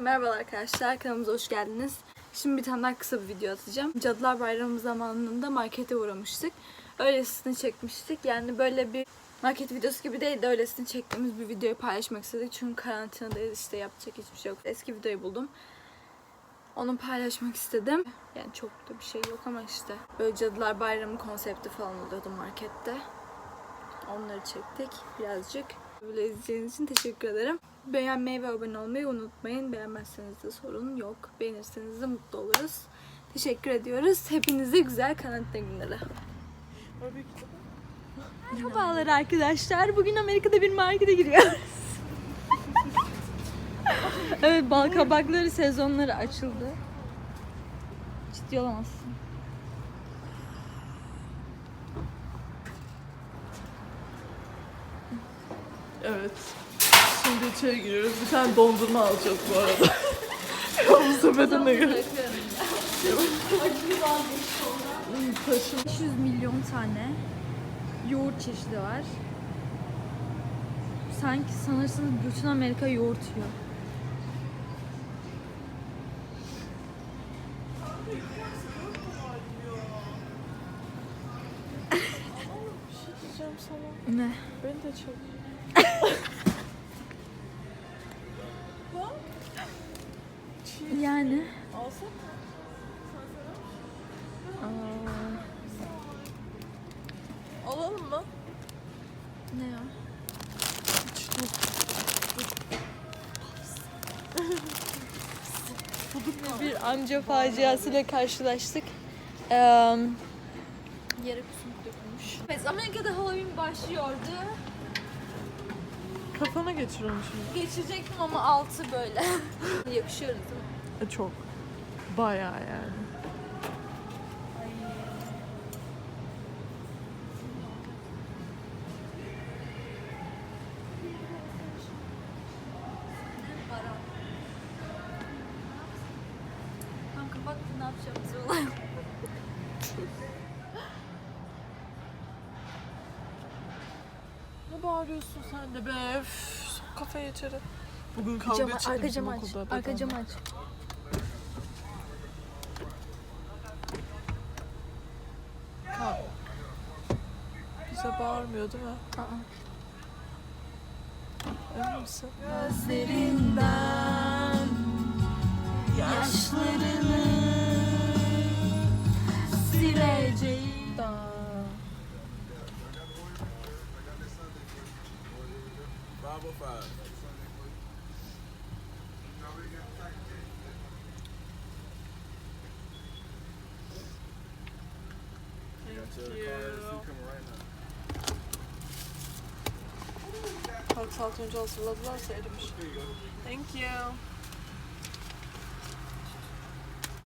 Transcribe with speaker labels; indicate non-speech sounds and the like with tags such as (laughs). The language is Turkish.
Speaker 1: Merhaba arkadaşlar, kanalımıza hoş geldiniz. Şimdi bir tane daha kısa bir video atacağım. Cadılar Bayramı zamanında markete uğramıştık. Öylesini çekmiştik. Yani böyle bir market videosu gibi değil de öylesini çektiğimiz bir videoyu paylaşmak istedik. Çünkü karantinadayız işte yapacak hiçbir şey yok. Eski videoyu buldum. Onu paylaşmak istedim. Yani çok da bir şey yok ama işte böyle Cadılar Bayramı konsepti falan oluyordu markette. Onları çektik birazcık. Böyle izlediğiniz için teşekkür ederim. Beğenmeyi ve abone olmayı unutmayın. Beğenmezseniz de sorun yok. Beğenirseniz de mutlu oluruz. Teşekkür ediyoruz. Hepinize güzel karantina günleri. Merhabalar arkadaşlar. Bugün Amerika'da bir markete giriyoruz. evet bal kabakları sezonları açıldı. Ciddi olamazsın.
Speaker 2: Evet. Şimdi içeri giriyoruz. Bir tane dondurma alacağız bu arada. (laughs) Yalnız sepetine göre. Taşım.
Speaker 1: 500 milyon tane yoğurt çeşidi var. Sanki sanırsınız bütün Amerika yoğurt yiyor.
Speaker 2: Şey.
Speaker 1: Ne?
Speaker 2: Beni de çok.
Speaker 1: Yani.
Speaker 2: Alsana. Alalım mı?
Speaker 1: Ne ya? Bir amca faciasıyla karşılaştık. Ee, yere kusmuk dökülmüş. Evet, Amerika'da Halloween başlıyordu.
Speaker 2: Kafana geçir onu şimdi.
Speaker 1: Geçecektim ama altı böyle. (laughs) Yakışıyoruz değil mi?
Speaker 2: E, çok. Bayağı yani.
Speaker 1: Tam kapattı ne yapacağımızı olay.
Speaker 2: Ne bağırıyorsun sen de be? Üf, içeri. Bugün kavga çıktı
Speaker 1: arka
Speaker 2: bizim
Speaker 1: camı aç.
Speaker 2: okulda.
Speaker 1: Arka camı aç.
Speaker 2: Bize bağırmıyor değil mi?
Speaker 1: Aa.
Speaker 2: Emin misin?
Speaker 1: Gözlerinden yaşlarını sileceğim.
Speaker 2: Kaç saat önce hazırladılarsa erimiş. Thank you.